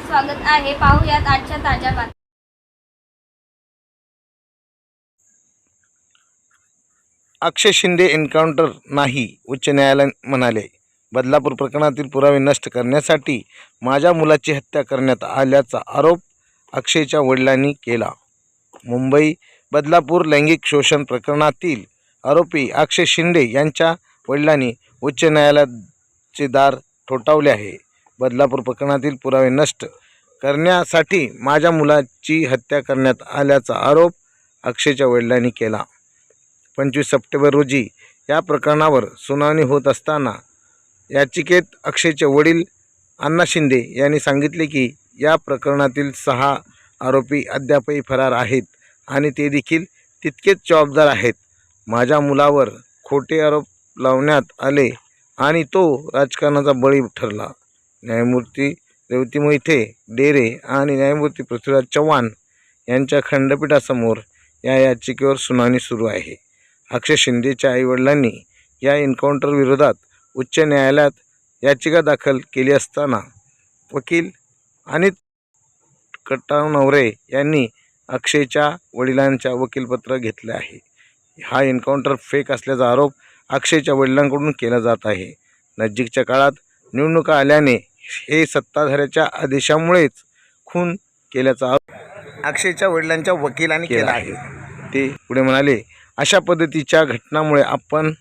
स्वागत आहे. पाहूयात आजच्या ताज्या बातम्या. अक्षय शिंदे एन्काउंटर नाही उच्च न्यायालय म्हणाले. बदलापूर प्रकरणातील पुरावे नष्ट करण्यासाठी माझ्या मुलाची हत्या करण्यात आल्याचा आरोप अक्षयच्या वडिलांनी केला. मुंबई बदलापूर लैंगिक शोषण प्रकरणातील आरोपी अक्षय शिंदे यांच्या वडिलांनी उच्च न्यायालयाचे दार ठोठावले आहे. बदलापूर प्रकरणातील पुरावे नष्ट करण्यासाठी माझ्या मुलाची हत्या करण्यात आल्याचा आरोप अक्षयच्या वडिलांनी केला. पंचवीस सप्टेंबर रोजी या प्रकरणावर सुनावणी होत असताना याचिकेत अक्षयचे वडील अण्णा शिंदे यांनी सांगितले की या प्रकरणातील सहा आरोपी अद्यापही फरार आहेत आणि ते देखील तितकेच जबाबदार आहेत. माझ्या मुलावर खोटे आरोप लावण्यात आले आणि तो राजकारणाचा बळी ठरला. न्यायमूर्ती रेवती मोहिते डेरे आणि न्यायमूर्ती पृथ्वीराज चव्हाण यांच्या खंडपीठासमोर या याचिकेवर सुनावणी सुरू आहे. अक्षय शिंदेच्या आईवडिलांनी या एन्काउंटरविरोधात उच्च न्यायालयात याचिका दाखल केली असताना वकील आणि कटावनवरे यांनी अक्षयच्या वडिलांच्या वकीलपत्र घेतले आहे. हा एन्काउंटर फेक असल्याचा आरोप अक्षयच्या वडिलांकडून केला जात आहे. नजीकच्या काळात निवडणुका आल्याने हे सत्ताधाऱ्याच्या आदेशामुळेच खून केल्याचा आरोप अक्षयच्या वडिलांच्या वकिलांनी केला आहे. ते पुढे म्हणाले अशा पद्धतीच्या घटनामुळे आपण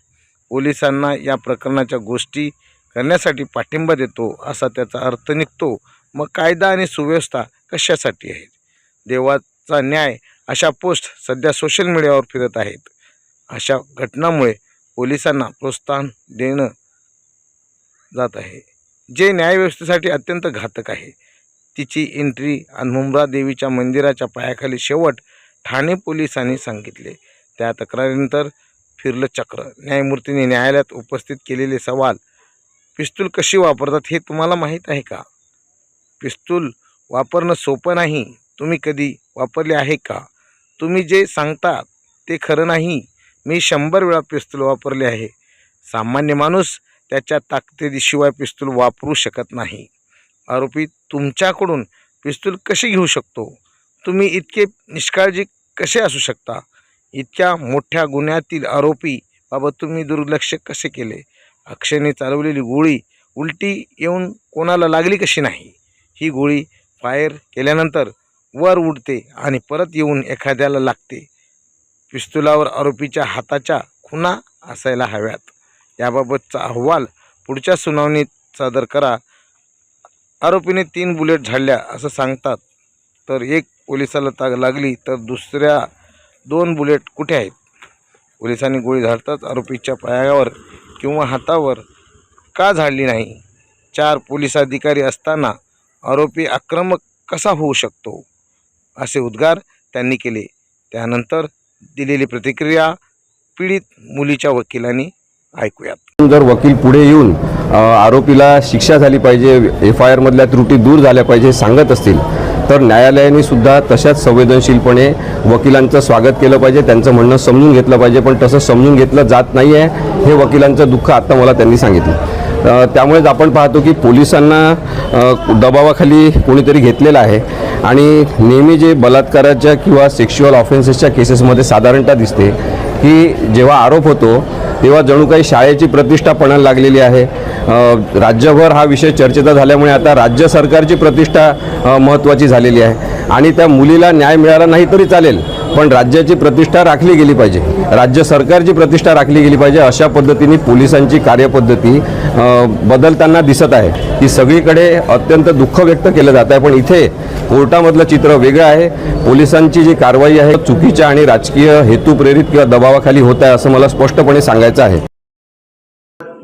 पोलिसांना या प्रकरणाच्या गोष्टी करण्यासाठी पाठिंबा देतो असा त्याचा अर्थ निघतो. मग कायदा आणि सुव्यवस्था कशासाठी आहेत? देवाचा न्याय अशा पोस्ट सध्या सोशल मीडियावर फिरत आहेत. अशा घटनामुळे पोलिसांना प्रोत्साहन देणं जात आहे. जे न्यायव्यवस्थेसाठी अत्यंत घातक आहे. तिची एंट्री आणि मुंब्रा देवीच्या मंदिराच्या पायाखाली शेवट ठाणे पोलिसांनी सांगितले. त्या तक्रारीनंतर फिरलं चक्र. न्यायमूर्तीने न्यायालयात उपस्थित केलेले सवाल पिस्तूल कशी वापरतात हे तुम्हाला माहीत आहे का? पिस्तूल वापरणं सोपं नाही. तुम्ही कधी वापरले आहे का? तुम्ही जे सांगता ते खरं नाही. मी शंभर वेळा पिस्तूल वापरले आहे. सामान्य माणूस त्याच्या ताकदीशिवाय पिस्तूल वापरू शकत नाही. आरोपी तुमच्याकडून पिस्तूल कशी घेऊ शकतो? तुम्ही इतके निष्काळजी कसे असू शकता? इतक्या मोठ्या गुन्ह्यातील आरोपीबाबत तुम्ही दुर्लक्ष कसे केले? अक्षयने चालवलेली गोळी उलटी येऊन कोणाला लागली कशी नाही? ही गोळी फायर केल्यानंतर वर उडते आणि परत येऊन एखाद्याला लागते. पिस्तुलावर आरोपीच्या हाताच्या खुणा असायला हव्यात. याबाबतचा अहवाल पुढच्या सुनावणीत सादर करा. आरोपीने तीन बुलेट झाडल्या असं सांगतात. तर एक पोलिसाला ताग लागली तर दुसऱ्या दोन बुलेट कुठे आहेत? पोलिसांनी गोळी झाडताच आरोपीच्या पायावर किंवा हातावर का झाडली नाही? चार पोलीस अधिकारी असताना आरोपी आक्रमक कसा होऊ शकतो? असे उद्गार त्यांनी केले. त्यानंतर दिलेली प्रतिक्रिया पीडित मुलीच्या वकिलांनी ऐकूयात. जर वकील पुढे येऊन आरोपीला शिक्षा झाली पाहिजे एफ आय आरमधल्या त्रुटी दूर झाल्या पाहिजे सांगत असतील तर न्यायालयाने सुद्धा तशाच संवेदनशीलपणे वकिलांचं स्वागत केलं पाहिजे त्यांचं म्हणणं समजून घेतलं पाहिजे पण तसं समजून घेतलं जात नाही आहे हे वकिलांचं दुःख आत्ता मला त्यांनी सांगितलं. त्यामुळेच आपण पाहतो की पोलिसांना दबावाखाली कोणीतरी घेतलेलं आहे आणि नेहमी जे बलात्काराच्या किंवा सेक्शुअल ऑफेन्सेसच्या केसेसमध्ये साधारणतः दिसते की जेव्हा आरोप होतो तेव्हा जणू काही शाळेची प्रतिष्ठा पणाला लागलेली आहे. राज्यभर हा विषय चर्चेचा झाल्यामुळे आता राज्य सरकारची प्रतिष्ठा महत्त्वाची झालेली आहे. आणि त्या मुलीला न्याय मिळाला नाही तरी चालेल. पण राज्याची प्रतिष्ठा राखली गेली पाहिजे. राज्य सरकारची प्रतिष्ठा राखली गेली पाहिजे अशा पद्धतीने पोलिसांची कार्यपद्धती बदलताना दिसत आहे. की सगळीकडे अत्यंत दुःख व्यक्त केलं जात आहे. पण इथे कोर्टामधलं चित्र वेगळं आहे. पोलिसांची जी कारवाई आहे चुकीच्या आणि राजकीय हेतू प्रेरित किंवा दबावाखाली होत आहे असं मला स्पष्टपणे सांगायचं आहे.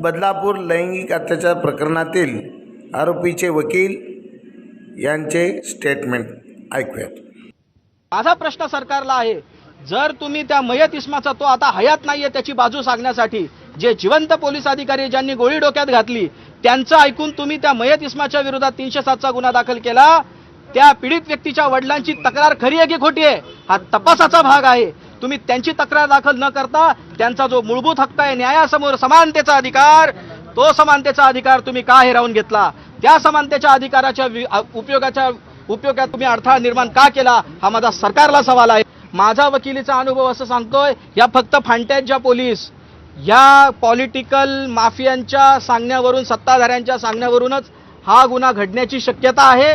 बदलापूर लैंगिक अत्याचार प्रकरणातील आरोपीचे वकील यांचे स्टेटमेंट ऐकूयात. माझा प्रश्न सरकारला आहे जर तुम्ही त्या मयत इस्माचा तो आता हयात नाहीये त्याची बाजू सांगण्यासाठी जे जिवंत पोलीस अधिकारी ज्यांनी गोळी डोक्यात घातली त्यांचं ऐकून तुम्ही त्या मयत इस्माच्या विरोधात तीनशे सातचा गुन्हा दाखल केला त्या पीडित व्यक्तीच्या वडिलांची तक्रार खरी आहे की खोटी आहे? हा तपासाचा भाग आहे. तुम्ही त्यांची तक्रार दाखल न करता त्यांचा जो मूलभूत हक्क आहे न्यायासमोर समानतेचा अधिकार तो समानतेचा अधिकार तुम्ही का हिरावून घेतला? त्या समानतेच्या अधिकाराच्या वि- उपयोगाच्या उपयोगात तुम्ही अडथळा निर्माण का केला हा माझा सरकारला सवाल आहे. माझा वकिलीचा अनुभव असं सांगतोय या फक्त फांट्यांच्या पोलीस या पॉलिटिकल माफियांच्या सांगण्यावरून सत्ताधाऱ्यांच्या सांगण्यावरूनच हा गुन्हा घडण्याची शक्यता आहे.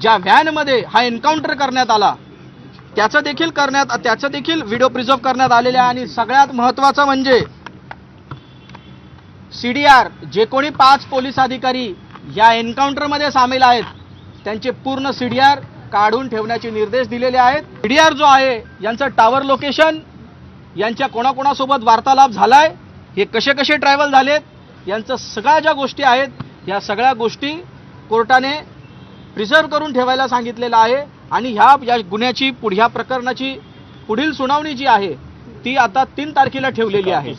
ज्या व्हॅनमध्ये हा एन्काउंटर करण्यात आला त्याचं देखील करण्यात त्याचं देखील व्हिडिओ प्रिझर्व करण्यात आलेले आहे. आणि सगळ्यात महत्त्वाचं म्हणजे सी डी आर जे कोणी पाच पोलीस अधिकारी या एन्काउंटरमध्ये सामील आहेत त्यांचे पूर्ण सी डी आर काढून ठेवण्याचे निर्देश दिलेले आहेत. सी डी आर जो आहे यांचं टावर लोकेशन यांच्या कोणाकोणासोबत वार्तालाप झालाय हे कसे कसे ट्रॅव्हल झालेत यांचं सगळ्या ज्या गोष्टी आहेत या सगळ्या गोष्टी कोर्टाने प्रिझर्व करून ठेवायला सांगितलेलं आहे. आणि ह्या या गुन्ह्याची पुढ ह्या प्रकरणाची पुढील सुनावणी जी आहे ती आता तीन तारखेला ठेवलेली आहे.